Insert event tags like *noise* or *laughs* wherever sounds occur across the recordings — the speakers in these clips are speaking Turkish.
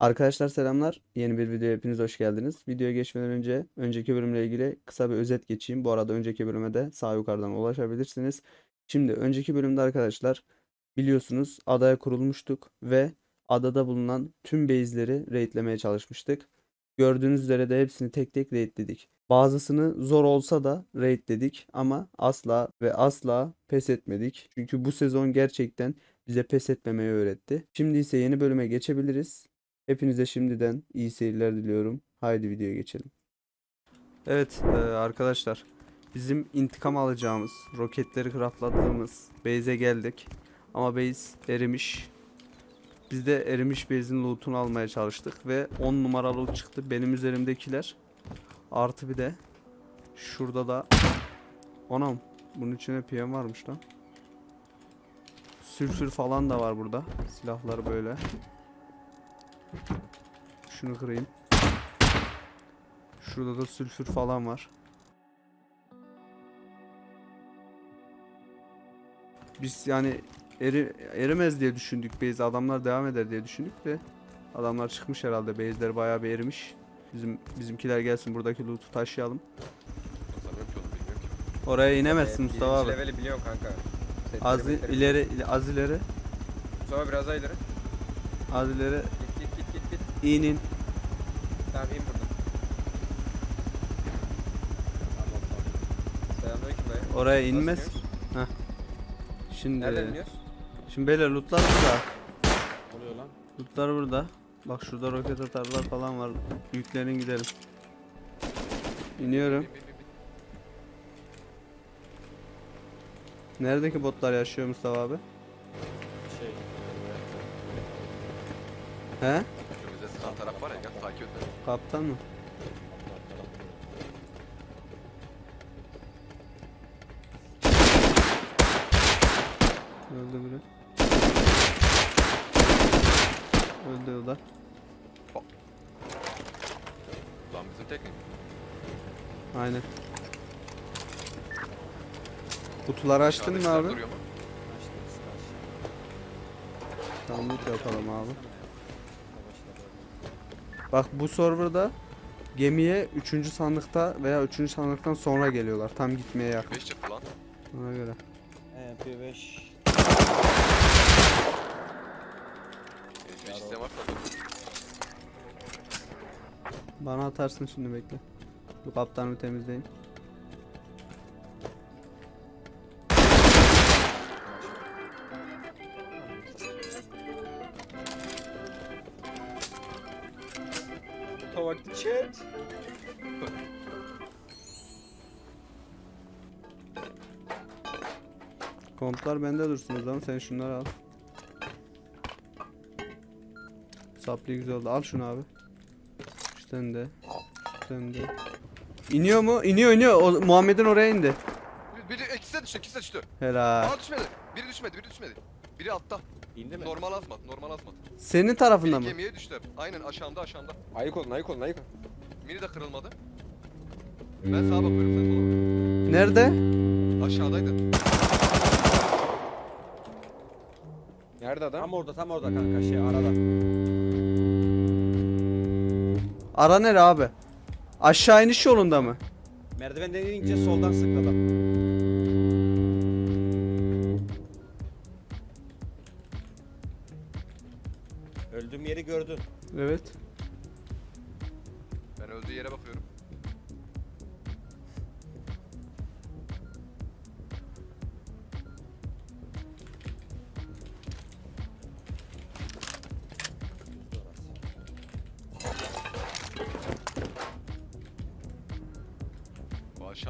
Arkadaşlar selamlar. Yeni bir videoya hepiniz hoş geldiniz. Videoya geçmeden önce önceki bölümle ilgili kısa bir özet geçeyim. Bu arada önceki bölüme de sağ yukarıdan ulaşabilirsiniz. Şimdi önceki bölümde arkadaşlar biliyorsunuz adaya kurulmuştuk ve adada bulunan tüm base'leri raidlemeye çalışmıştık. Gördüğünüz üzere de hepsini tek tek raidledik. Bazısını zor olsa da raidledik ama asla ve asla pes etmedik. Çünkü bu sezon gerçekten bize pes etmemeyi öğretti. Şimdi ise yeni bölüme geçebiliriz. Hepinize şimdiden iyi seyirler diliyorum. Haydi videoya geçelim. Evet e, arkadaşlar bizim intikam alacağımız roketleri craftladığımız base'e geldik. Ama base erimiş. Biz de erimiş base'in loot'unu almaya çalıştık ve 10 numaralı çıktı. Benim üzerimdekiler artı bir de şurada da Anam bunun içine PM varmış lan. Sülfür falan da var burada. Silahlar böyle. Şunu kırayım. Şurada da sülfür falan var. Biz yani eri, erimez diye düşündük base. Adamlar devam eder diye düşündük de adamlar çıkmış herhalde. Base'ler bayağı bir erimiş. Bizim bizimkiler gelsin buradaki loot'u taşıyalım. Oraya inemezsin Mustafa abi. leveli biliyorum kanka. Setleri Az ileri il- az ileri Sonra biraz daha ileri. az ileri Git git git git git. in in. Tamam in buradan. Selamünaleyküm dayı. Oraya Nasıl inmez. iniyoruz? Şimdi Nereden iniyoruz? şimdi beyler lootlar burada. Oluyor lan. Lootlar burada. Bak şurada roket atarlar falan var. Yüklerin gidelim. İniyorum. Bin, bin, bin, bin. Neredeki botlar yaşıyor Mustafa abi? Şey. He? Taraf var ya gel takip et beni. Kaptan mı? Öldü biri. Öldü o da. Lan bizim teknik. Aynen. Kutuları açtın mı Aşağıdakiler abi? duruyor mu? Tamam loot yapalım abi. Bak bu serverda gemiye 3. sandıkta veya 3. sandıktan sonra geliyorlar. Tam gitmeye yakın. 5 çıktı lan. Ona göre. MP5. Hiçbir isteyen varsa da. Bana atarsın şimdi bekle. Bu kaptanı temizleyin. Kontlar bende dursun o zaman sen şunları al. Saplı güzel oldu. Al şunu abi. Şu sende. Şu sende. İniyor mu? İniyor iniyor. O, Muhammed'in oraya indi. Bir- Biri ikisi de düştü, ikisi de düştü. Helal. Aa düşmedi. Biri düşmedi, biri düşmedi. Biri altta. İndi mi? Normal azmat, normal azmat. Senin tarafında Biri mı? gemiye düştüler. Aynen aşağımda, aşağımda. Ayık olun ayık olun ayık olun. Mini de kırılmadı. Ben sağa bakıyorum, sen sola. Nerede? Aşağıdaydı. Nerede adam? Tam orada tam orada kanka şey arada. Ara nere abi? Aşağı iniş yolunda mı? Merdivenden inince soldan sıktı adam. Öldüğüm yeri gördün. Evet.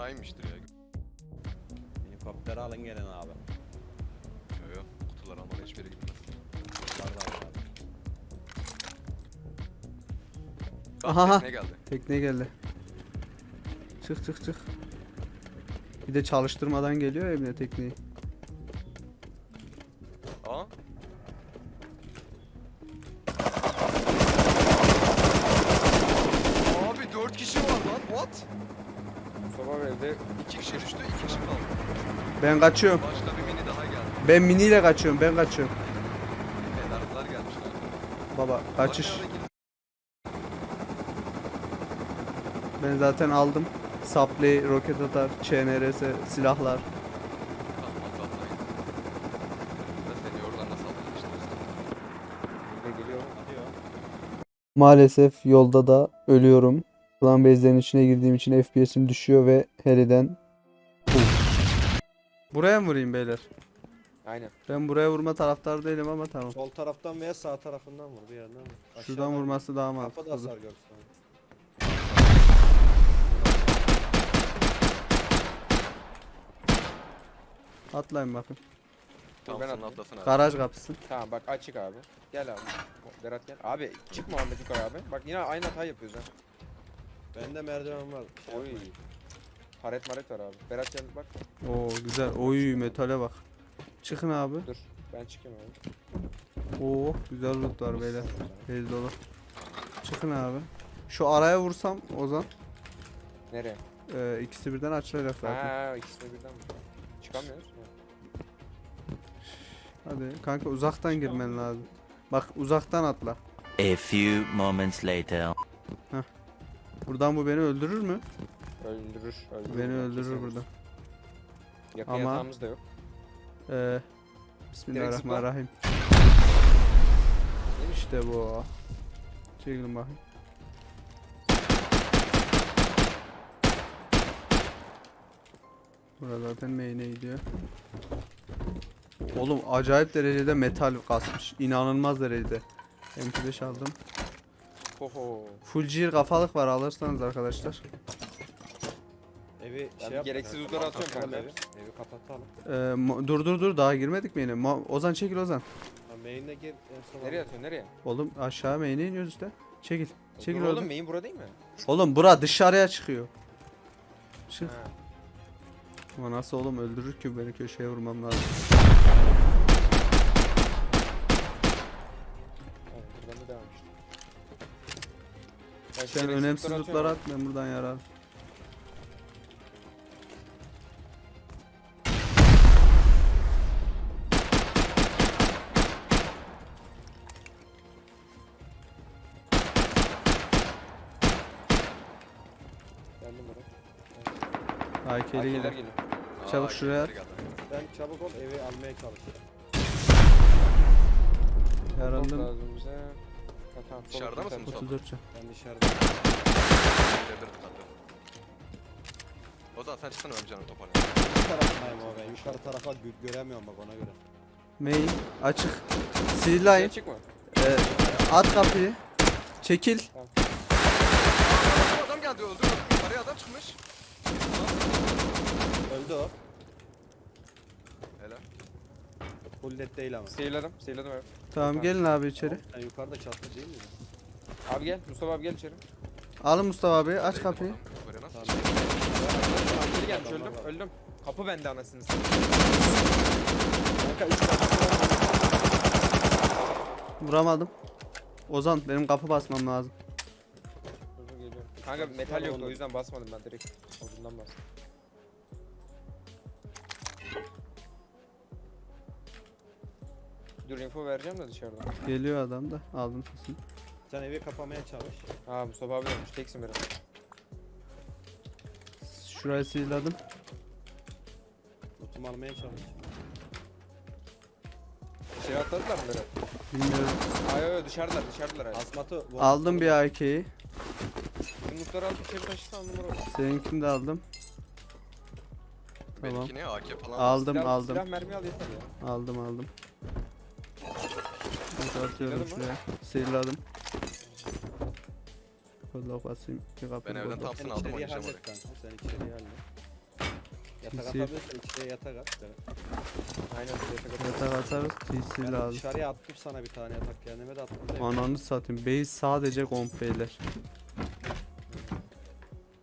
Bu aşağı inmiştir ya. Helikopteri alın gelin abi. Yo yo, kutular almadan hiçbir yere gitmez. Var var. Bak, Aha. tekne geldi. Tekne geldi. Çık çık çık. Bir de çalıştırmadan geliyor ya evine tekneyi. Ben kaçıyorum. Başka bir mini daha geldi. Ben miniyle kaçıyorum. Ben kaçıyorum. Kenarlar gelmişler. Baba kaçış. Ben zaten aldım. Sapley, roket atar, ÇNRS, silahlar. Maalesef yolda da ölüyorum. Plan bezlerin içine girdiğim için FPS'im düşüyor ve Harry'den Buraya mı vurayım beyler? Aynen. Ben buraya vurma taraftar değilim ama tamam. Sol taraftan veya sağ tarafından vur bir yerden vur. Şuradan Aşağıdan vurması daha Kapı da mantıklı. hasar görsün. Atlayın bakın. Tamam ben sen atlayayım. atlasın abi. Garaj kapısı. Tamam bak açık abi. Gel abi. Berat gel. Abi çık Muhammed yukarı abi. Bak yine aynı hatayı yapıyoruz ha. Bende merdiven var. Şey Oy. Paret maret var abi. Berat gel bak. Oo güzel. Oy metale bak. Çıkın abi. Dur. Ben çıkayım abi. Oo güzel loot var beyler. Beyz dolu. Çıkın abi. Şu araya vursam Ozan. Nereye? e, ikisi birden açılacak zaten. Ha ikisini birden mi? Çıkamıyoruz mu? Hadi kanka uzaktan girmen lazım. Bak uzaktan atla. A few moments later. Buradan bu beni öldürür mü? Öldürür. öldürür Beni öldürür burada. Yakın Ama- yatağımız da yok. Ee, Bismillahirrahmanirrahim. İşte bu. Çekilin bakayım. Burada zaten main'e gidiyor. Oğlum acayip derecede metal kasmış. İnanılmaz derecede. MP5 aldım. Hoho. Full gear kafalık var alırsanız arkadaşlar. Evi Ben şey yap. gereksiz lootları atıyorum kanka. Evi, evi kapatalım. Ee, dur dur dur daha girmedik mi yine? Mo- Ozan çekil Ozan. Main'e gir en son. Nereye atıyorsun nereye? Oğlum aşağı main'e iniyoruz işte. Çekil. Çekil Dur oğlum oğlum. main burada değil mi? Oğlum bura dışarıya çıkıyor. Çık. Ha. Ama nasıl oğlum öldürür ki beni köşeye vurmam lazım. Buradan da devam işte. Sen gereksiz önemsiz lootlar at atıyorum ben buradan yarar. AK'li geliyor. Çabuk şuraya geldi. Ben çabuk ol evi almaya çalış. Top Yaraldım. lazım bize. Ha, tamam, sol Dışarıda mısın. Mustafa? 34 can. Ben dışarıda. O zaman sen çıksana ben canım toparlayayım. Yukarı tarafındayım ben. Yukarı tarafa gö- göremiyorum bak ona göre. Main açık. Sen Silahın. çıkma. Ee, at kapıyı. Çekil. Aa, adam geldi öldü. Araya adam çıkmış. Öldü o. Helal. Full net değil ama. Seyirledim. Seyirledim abi. Tamam gelin abi içeri. Sen yukarıda çatlı değil mi? Abi gel. Mustafa abi gel içeri. Alın Mustafa abi aç kapıyı. Yukarıya nasıl Tamam. çıkıyor? Geri gelmiş öldüm. Öldüm. Kapı bende anasını satayım. Kanka üç tane Vuramadım. Ozan benim kapı basmam lazım. Kanka metal yoktu o yüzden basmadım ben direkt. Ucundan bastım. Dur info vereceğim de dışarıdan. Geliyor adam da. Aldım sesini. Sen evi kapamaya çalış. Aa Mustafa abi ölmüş. Teksin biraz. Şurayı siladım. Lootumu almaya çalış. Şey atladılar mı Berat? Bilmiyorum. Yok yok dışarıdalar dışarıdalar. Asmatı Aldım bir AK'yi. Yumrukları alıp içeri taşırsan numara olur. Seninkini de aldım. Tamam. Benimki ne? AK falan. Aldım Silah, aldım. Silah mermi al yeter ya. Aldım aldım. Bunu atıyorum şuraya. Sıyırladım. Kolla basayım. Bir kapı Ben evden Sen Hepsini aldım, içeriye oynayacağım hallet kanka. Sen içeriye hallet. Yatak TC. atabilirsin içeriye yatak at. Evet. Aynen. yatak atalım. Yatak atarız. TC Ben lazım. dışarıya attım sana bir tane yatak kendime de attım. da. Ananı satayım. Base sadece komp beyler.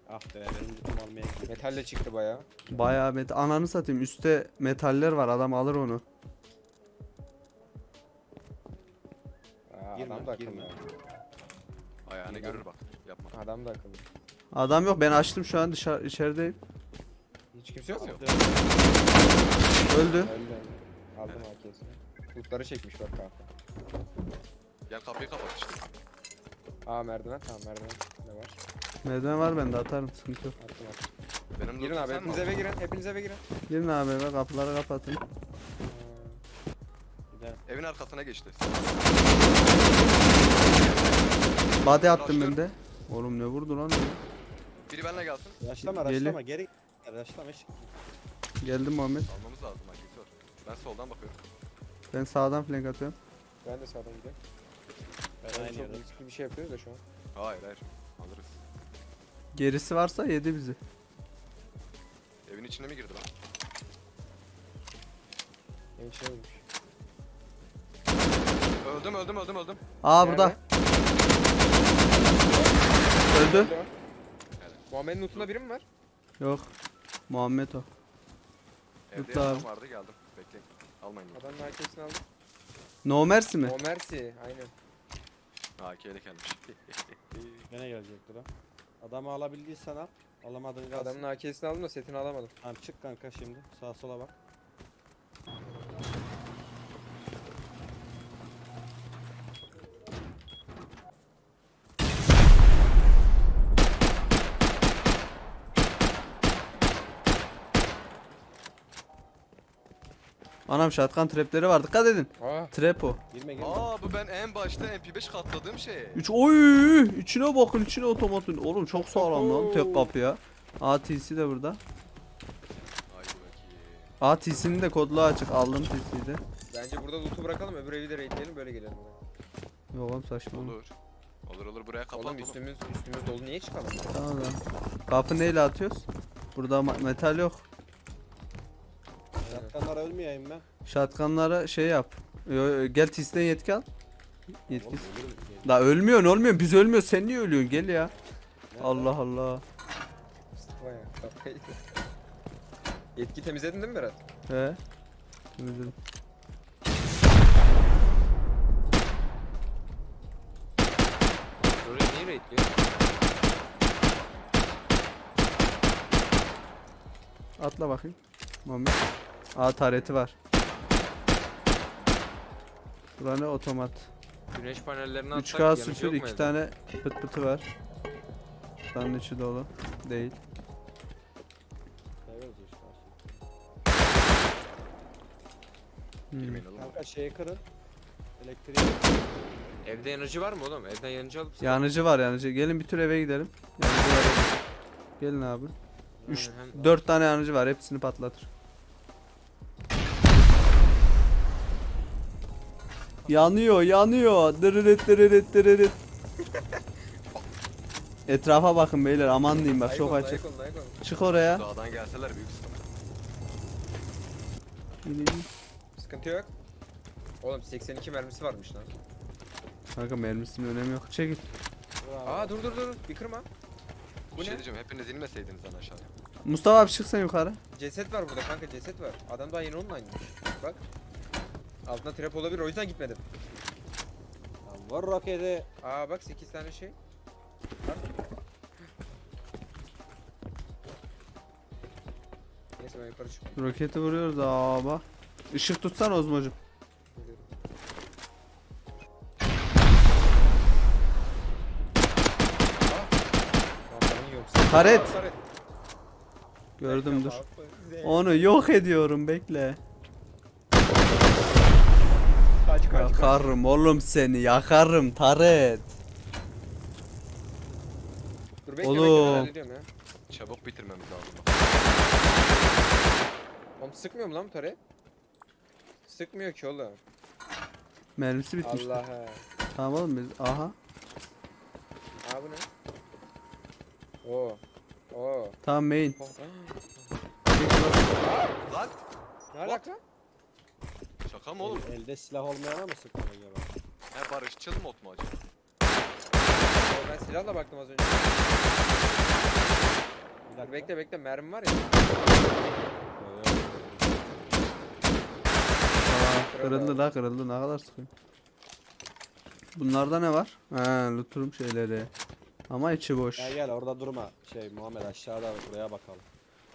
Ah be benim lootumu almaya gidiyor. Metalle çıktı bayağı. Bayağı met ananı satayım. Üste metaller var. Adam alır onu. Girme, adam da akıllı. girme. Ayağını görür bak. Yapma. Adam da akıllı. Adam yok. Ben açtım şu an dışarı içerideyim. Hiç kimse yok mu? Öldü. Öldü. Aldım AK'sini. Lootları çekmiş bak kanka. Gel kapıyı kapat işte. Aa merdiven tamam merdiven ne var? Merdiven var bende atarım sıkıntı yok. Attım attım. Benim Girin lootum abi sen mi hepiniz eve girin. Hepiniz eve girin. Girin abi eve kapıları kapatın. Evin arkasına geçti. Body attım ben de. Oğlum ne vurdu lan? Biri benimle gelsin. Raşlama Geli. raşlama geri. Raşlama eşik. Geldim Muhammed. Almamız lazım var. Ben soldan bakıyorum. Ben sağdan flank atıyorum. Ben de sağdan gidiyorum. Ben Ben aynı çok yerde. riskli bir şey yapıyoruz da şu an. Hayır hayır. Alırız. Gerisi varsa yedi bizi. Evin içine mi girdi lan? Benim şey olmuş. Öldüm öldüm öldüm öldüm. Aa burada. Öldü. Muhammed'in lootunda biri mi var? Yok. Muhammed o. Evde Yuttu abi. yaşam vardı geldim. Bekleyin. Almayın. bunu. Adamın AK'sini aldım. No mercy mi? O Mercy. Aynen. AK ile gelmiş. *laughs* Gene gelecektir ha. Adamı alabildiysen al. Alamadın kalsın. Adamın AK'sini aldım da setini alamadım. Tamam çık kanka şimdi. Sağa sola bak. Anam shotgun trapleri var dikkat edin. Aa. Trap o. Girme girme. Aa bu ben en başta MP5 katladığım şey. 3 oy içine bakın içine otomatın. Oğlum çok sağlam lan tek kapı ya. ATC de burada. ATC'nin de kodlu açık aldım TC'yi de. Bence burada loot'u bırakalım öbür evi de raidleyelim böyle gelelim. Yok oğlum saçma. Olur. Olur olur buraya kapat Oğlum oğlum. üstümüz üstümüz dolu niye çıkalım? Tamam lan. Kapı neyle atıyoruz? Burada metal yok. Şapkanlar ölmeyeyim ben. Shotgunlara şey yap. Yo, gel TC'den yetki al. Yetki. Oğlum ölürüm. La ölmüyorsun ölmüyorsun biz ölmüyoruz sen niye ölüyorsun gel ya. Allah Allah. Mustafa ya kafayı yedi. Yetki temizledin değil mi Berat? He. Temizledim. Orayı niye raidliyor? Atla bakayım. Muhammed. Aa tareti var. Bura ne otomat. Güneş panellerini atsak 3K yanıcı yok mu 2 evde? tane pıt pıtı var. Tanın içi dolu. Değil. İşte. Hmm. Girmeyin oğlum. Kanka şeyi kırın. Elektriği. Evde yanıcı var mı oğlum? Evden yanıcı alıp Yanıcı var yanıcı. Gelin bir tür eve gidelim. Yanıcı var. Gelin abi. 3 Aynen, hem- 4 tane yanıcı var. Hepsini patlatır. Yanıyor, yanıyor. Dırırıt dırırıt dırırıt. *laughs* Etrafa bakın beyler. Aman diyeyim bak çok açık. Çık oraya. Dağdan gelseler büyük sıkıntı. Sıkıntı yok. Oğlum 82 mermisi varmış lan. Kanka mermisinin önemi yok. Çekil. Aa dur dur dur bir kırma. Bir Bu şey ne? diyeceğim hepiniz inmeseydiniz lan aşağıya. Mustafa abi çık sen yukarı. Ceset var burada kanka ceset var. Adam daha yeni onunla inmiş. Bak. Altında trap olabilir o yüzden gitmedim. Lan Vur roketi. Aa bak 8 tane şey. Var. Neyse ben yukarı çıkıyorum. Roketi vuruyoruz aa bak. Işık tutsan Ozmocuğum. Taret. Aa, taret. Gördüm dur. Onu yok ediyorum bekle. Kaç kaç. Yakarım oğlum seni yakarım taret. Dur bekle bekle Oğlum. hallediyorum ya. Çabuk bitirmemiz lazım. Oğlum sıkmıyor mu lan bu taret? Sıkmıyor ki oğlum. Mermisi bitmişti. Allah'a. Tamam oğlum biz aha. Aa bu ne? Oo. Oo. Tamam main. Oh. Lan Ne alaka? Şaka mı oğlum? El- elde silah olmayana mı sıktın acaba? He barışçıl mod mu acaba? Oo, ben silahla baktım az önce. Bir Dur dakika. bekle bekle mermi var ya. Aa, kırıldı la kırıldı ne kadar sıkıyor. Bunlarda ne var? He looturum şeyleri. Ama içi boş. Gel gel orada durma. Şey Muhammed aşağıda buraya bakalım.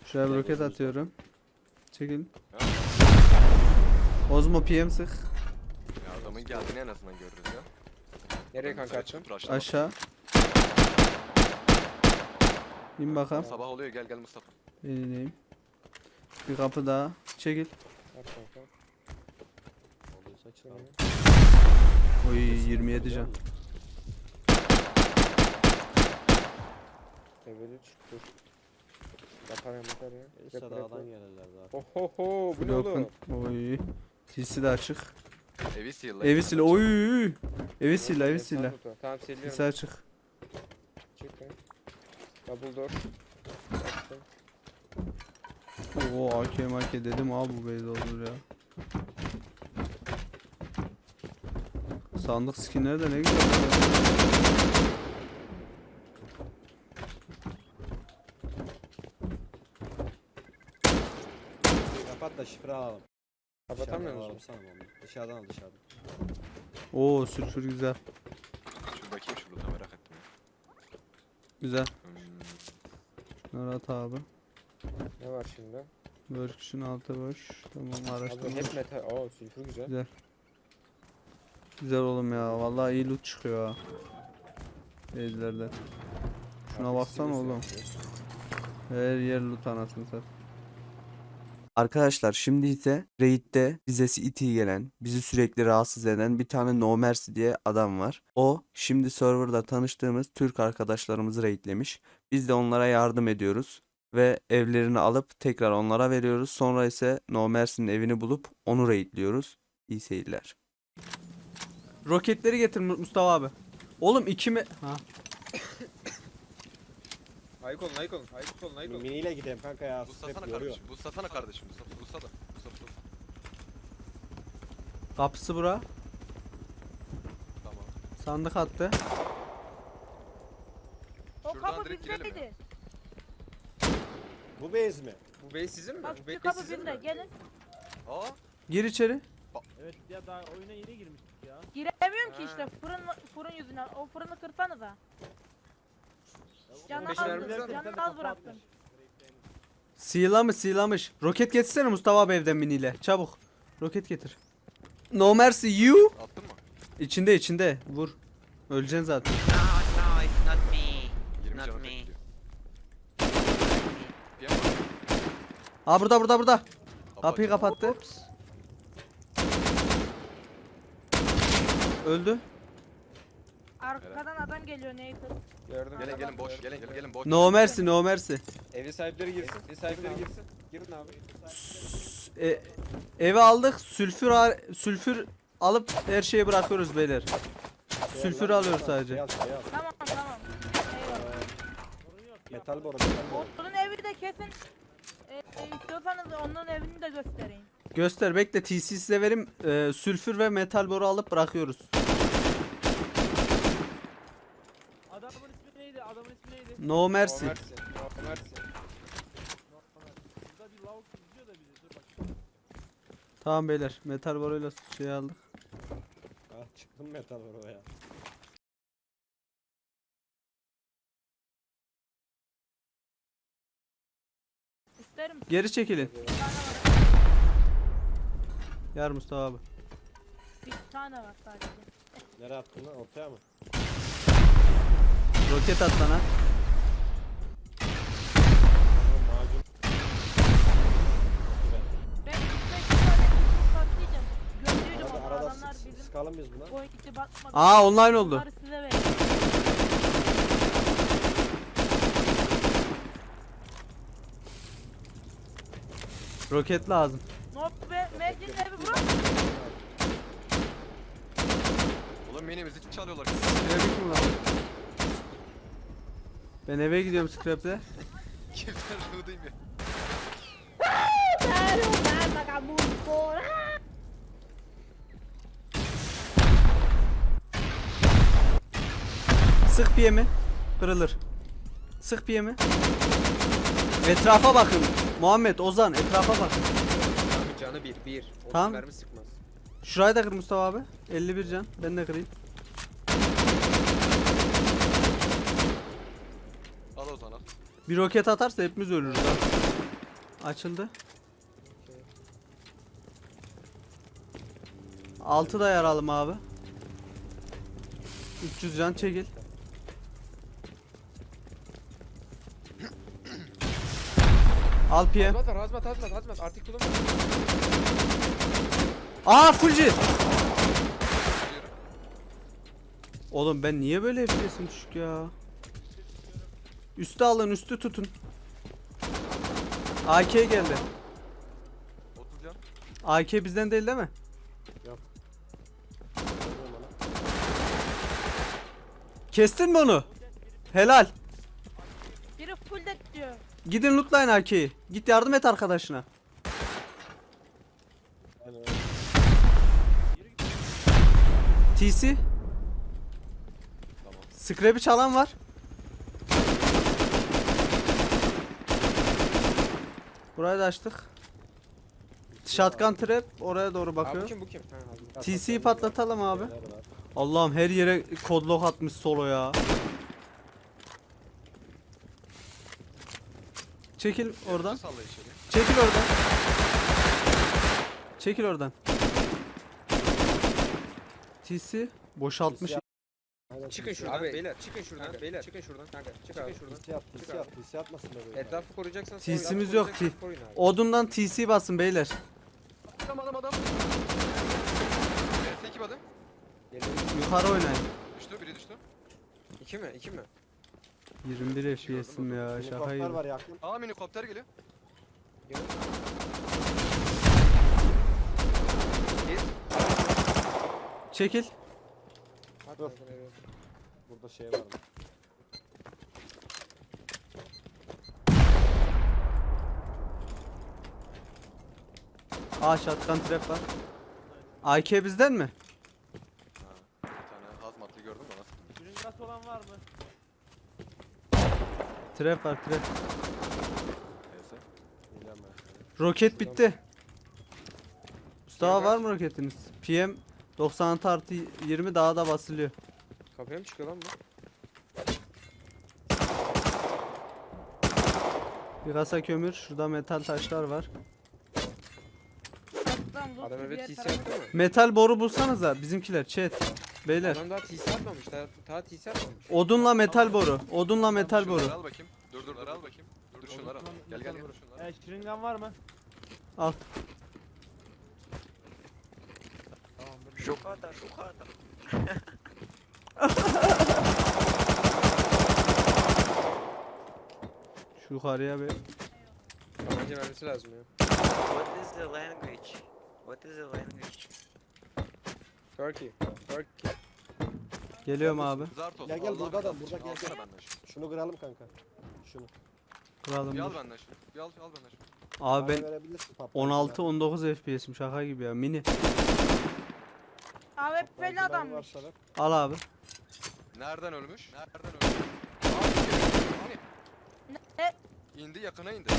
Şuraya bir roket atıyorum. Çekil. Ha? Ozmo PM sık. Ya adamın geldiğini en azından görürüz ya. Nereye kanka attın? çıkıp rushlamadı. Aşağı. İn bakalım. Sabah oluyor gel gel Mustafa. İneyim. Bir kapı daha. Çekil. At kanka. Olduysa çıkalım. Oy 27 can. Level 3 dur. Batarya batarya. Neyse Rap, rap, dağdan rap. gelirler daha. Ohoho bu ne Broken. oğlum? Oy. TC de açık. Evi sil. Evi sil. Oy. Evi sil, evi sil. Tamam siliyorum. TC açık. Be. Double door. Açtım. Oo AK AK dedim abi bu beyz olur ya. Sandık skinleri de ne güzel. Kapat da şifre alalım. Kapatamıyor musun? sana onu. Dışarıdan al dışarıdan. Oo sülfür güzel. Şu bakayım şu loot'a merak ettim. Güzel. Hmm. Şunları at abi. Ne var şimdi? Workshop'un altı boş. Tamam Abi araştırma. hep metal. Oo sülfür güzel. Güzel. Güzel oğlum ya. Vallahi iyi loot çıkıyor ha. Beyzlerden. Şuna Abi baksana oğlum. Her yer loot anasını satayım. Arkadaşlar şimdi ise Raid'de bize iti gelen, bizi sürekli rahatsız eden bir tane No Mercy diye adam var. O şimdi serverda tanıştığımız Türk arkadaşlarımızı raidlemiş. Biz de onlara yardım ediyoruz ve evlerini alıp tekrar onlara veriyoruz. Sonra ise No Mercy'nin evini bulup onu raidliyoruz. İyi seyirler. Roketleri getir Mu- Mustafa abi. Oğlum iki mi? Ha. Ayık olun ayık olun. Ayık olun ayık olun. Miniyle gidelim kanka ya. Yoruyor. kardeşim. Buslasana kardeşim. Mustafa. Busla da. Mustafa. Mustafa. Kapısı bura. Tamam. Sandık attı. O Şuradan kapı direkt girelim ya. bizdeydi. Bu bez mi? Bu bey sizin mi? Bak Bu bey şu kapı sizin bizde. mi? Gelin. Aa. Gir içeri. Evet ya daha oyuna yeni girmiştik ya. Giremiyorum ki Ha. işte fırın fırın yüzünden. O fırını kırsanıza. Canı beş az, mı? canı az bıraktım. Sıyılamış sıyılamış. Roket getirsene Mustafa abi evden miniyle. Çabuk. Roket getir. No mercy you. Attın mı? İçinde içinde. Vur. Öleceksin zaten. No, no, it's not me. 20 Not canı me. bekliyor. Burada burada burada. Kapı Kapıyı kapattı. Öldü. Arkadan adam geliyor Nathan. Gördüm. Gelin gelin boş. Gelin gelin gelin boş. No mercy no mercy. Evi sahipleri girsin. Evi sahipleri girsin. Girin abi. E, evi aldık. Sülfür sülfür alıp her şeyi bırakıyoruz beyler. Sülfür alıyoruz sadece. Beyaz beyaz. Tamam tamam. Eyvallah. Metal boru metal boru. Onun evi de kesin. E, e, istiyorsanız onun evini de göstereyim. Göster bekle TC size verim. Ee, sülfür ve metal boru alıp bırakıyoruz. No mercy. No mercy. No mercy. Burada bir lavuk izliyor da bizi. Dur bak. Tamam beyler metal boruyla şey aldık. Ah çıktım metal boru ya. İsterim. Geri çekilin. Yar Mustafa abi. Bir tane var sadece. Nereye attın lan? Ortaya mı? Roket at bana. Oğlum sıkalım biz buna. batmadı. Aa online oldu. Size. Roket lazım. No be, evi. Oğlum menimizi çalıyorlar. Scrap'i kim lan? Ben eve gidiyorum scrap'le. Kimden rıhdayım ya. Pero. Sık piye mi? Kırılır. Sık piye mi? Etrafa bakın. Muhammed, Ozan etrafa bakın. Abi canı bir. Bir. Otuz Tamam. mermi sıkmaz. Şurayı da kır Mustafa abi. 51 can. Ben de kırayım. Al o zaman al. Bir roket atarsa hepimiz ölürüz ha. Açıldı. 6 da yaralım abi. 300 can çekil. Al PM. Hazmat var hazmat hazmat hazmat. Artık kullanma. Aa Fulci. Oğlum ben niye böyle FPS'im düşük ya? Üstü alın üstü tutun. AK geldi. 30 can. AK bizden değil değil mi? Kestin mi onu? Helal. Deck diyor. Gidin lootlayın AK'yi. Git yardım et arkadaşına. TC. Scrap'i çalan var. Burayı da açtık. Shotgun trap oraya doğru Abi bu bakıyor. kim bu kim? Ha. TC'yi patlatalım abi. Allah'ım her yere kodlok atmış solo ya. Çekil oradan. Salla içeri. Çekil oradan. Çekil oradan. TC boşaltmış. Çıkın şuradan abi. beyler. Çıkın şuradan beyler. Çıkın şuradan kanka. Çık abi. şuradan. TC at, Çık TC at, abi. TC atmasın bebeğim. Etrafı koruyacaksanız TC'miz yok, abi. Odundan TC basın beyler. Adam adam adam. Evet, iki adım. Geliyor. Yukarı oynayın. Düştü biri düştü. İki mi? İki mi? 21 FPS'im ya şaka Helikopter gibi. var yakın. Aa minikopter geliyor. Geliyor. Git. Çekil. Hadi Dur. Burada şey var? Aa shotgun trap var. AK bizden mi? Ha, bir tane hazmatlı gördüm de nasıl? Şırıngası olan var mı? Trap var trap. Neyse. Bilmem ben. Roket bitti. Mustafa var mı roketiniz? PM 96 artı 20 daha da basılıyor. Kapıya mı çıkıyor lan bu? Bir kasa kömür. Şurada metal taşlar var. Adam evet mı? Metal boru bulsanıza bizimkiler chat. Beyler. Adam daha TC atmamış. Daha, daha TC atmamış. Odunla metal boru. Odunla metal Şunları boru. al bakayım. Dur dur dur al bakayım. Dur şunları al. Gel gel gel şunları. Şırıngan var mı? Al. Şu kadar, şu kadar. Şu yukarıya bir. Tabanca vermesi lazım ya. What is the language? What is the language? Turkey. Turkey. Geliyorum abi. Zart olsun. Gel, gel, Allah burada adam, burada için. gel, Alsana gel. benden şunu. Şunu kıralım kanka. Şunu. Kuralım. Bir al dur. benden şunu. Bir al, al benden şunu. Abi ben verebilirsin, patlayıcı 16 19 FPS'im şaka gibi ya mini. AWP'li Patlayıcılar adammış. varsa da- Al abi. Nereden ölmüş? Nereden ölmüş? Ne? İndi yakına indi.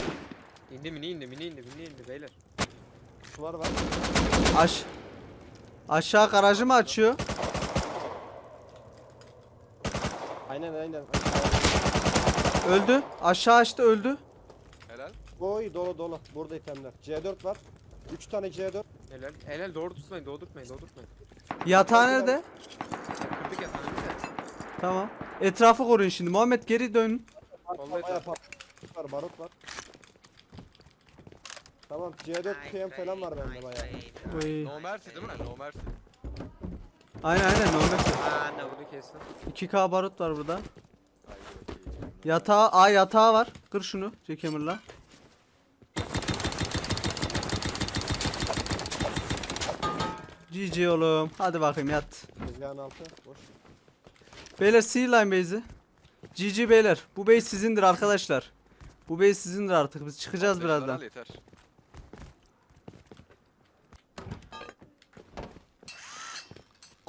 İndi mini indi mini indi mini indi beyler. Duvar var. Aş Aşağı garajı mı açıyor? Aynen aynen. Öldü. Aşağı açtı öldü. Helal. Oy dolu dolu. Burada itemler. C4 var. 3 tane C4. Helal. Helal doğrultmayın doğrultmayın doğrultmayın. Yatağı nerede? Kırdık yatağını bir de. Tamam. Etrafı koruyun şimdi. Muhammed geri dön. Vallahi Bayağı pat- var. Barut var. Tamam C4 PM falan var bende bayağı. Oy. No mercy değil mi? No mercy. Aynen aynen normal. No. Bunu kestim. 2K barut var burada. Yatağı, a yatağı var. Kır şunu Jackhammer'la. GG oğlum. Hadi bakayım yat. Tezgahın altı. Boş. Beyler C-Line base'i. GG beyler. Bu base sizindir arkadaşlar. Bu base sizindir artık. Biz çıkacağız birazdan. Yeter.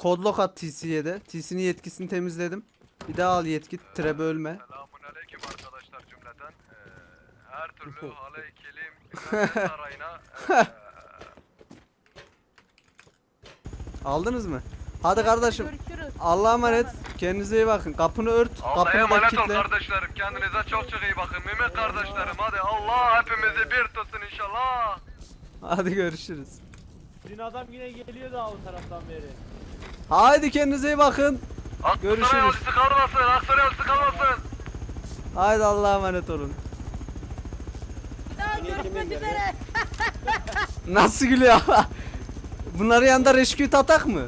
Kodlok at TC'ye de. TC'nin yetkisini temizledim. Bir daha al yetki. Trebe ölme. Selamünaleyküm arkadaşlar cümleten. Ee, her türlü *laughs* halay kelim güvenlik sarayına ee, Aldınız mı? Hadi kardeşim. Görüşürüz. Allah'a emanet. Kendinize iyi bakın. Kapını ört. Allah'a Kapını da emanet ol kardeşlerim. Kendinize çok çok iyi bakın. Mehmet kardeşlerim hadi Allah hepimizi bir tutsun inşallah. Hadi görüşürüz. Dün adam yine geliyor da o taraftan beri. Haydi kendinize iyi bakın. Aksaray Görüşürüz. yolcusu kalmasın. Aksaray yolcusu kalmasın. Haydi Allah'a emanet olun. Bir daha Görüşmek üzere. *laughs* Nasıl gülüyor? *laughs* Bunların yanında reşküt atak mı?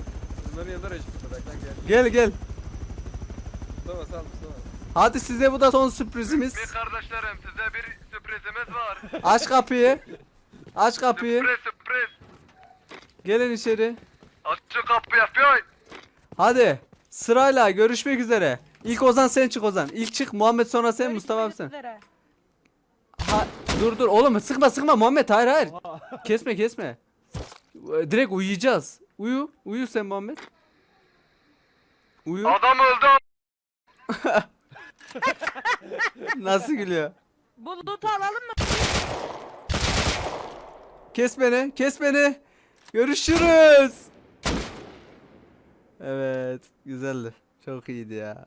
Bunların yanında reşit bırak lan gel. Gel gel. Mustafa sal Mustafa. Hadi size bu da son sürprizimiz. Bir kardeşlerim size bir sürprizimiz var. Aç kapıyı. Aç kapıyı. Sürpriz sürpriz. Gelin içeri. Açın kapıyı FBI. Hadi. Sırayla görüşmek üzere. İlk Ozan sen çık Ozan. İlk çık Muhammed sonra sen Mustafa abi sen. Ha, dur dur oğlum sıkma sıkma Muhammed hayır hayır. Kesme kesme. Direkt uyuyacağız. Uyu. Uyu sen Muhammed. Uyu. Adam öldü. *laughs* Nasıl gülüyor? Bu loot'u alalım mı? Kes beni. Kes beni. Görüşürüz. Evet. Güzeldi. Çok iyiydi ya.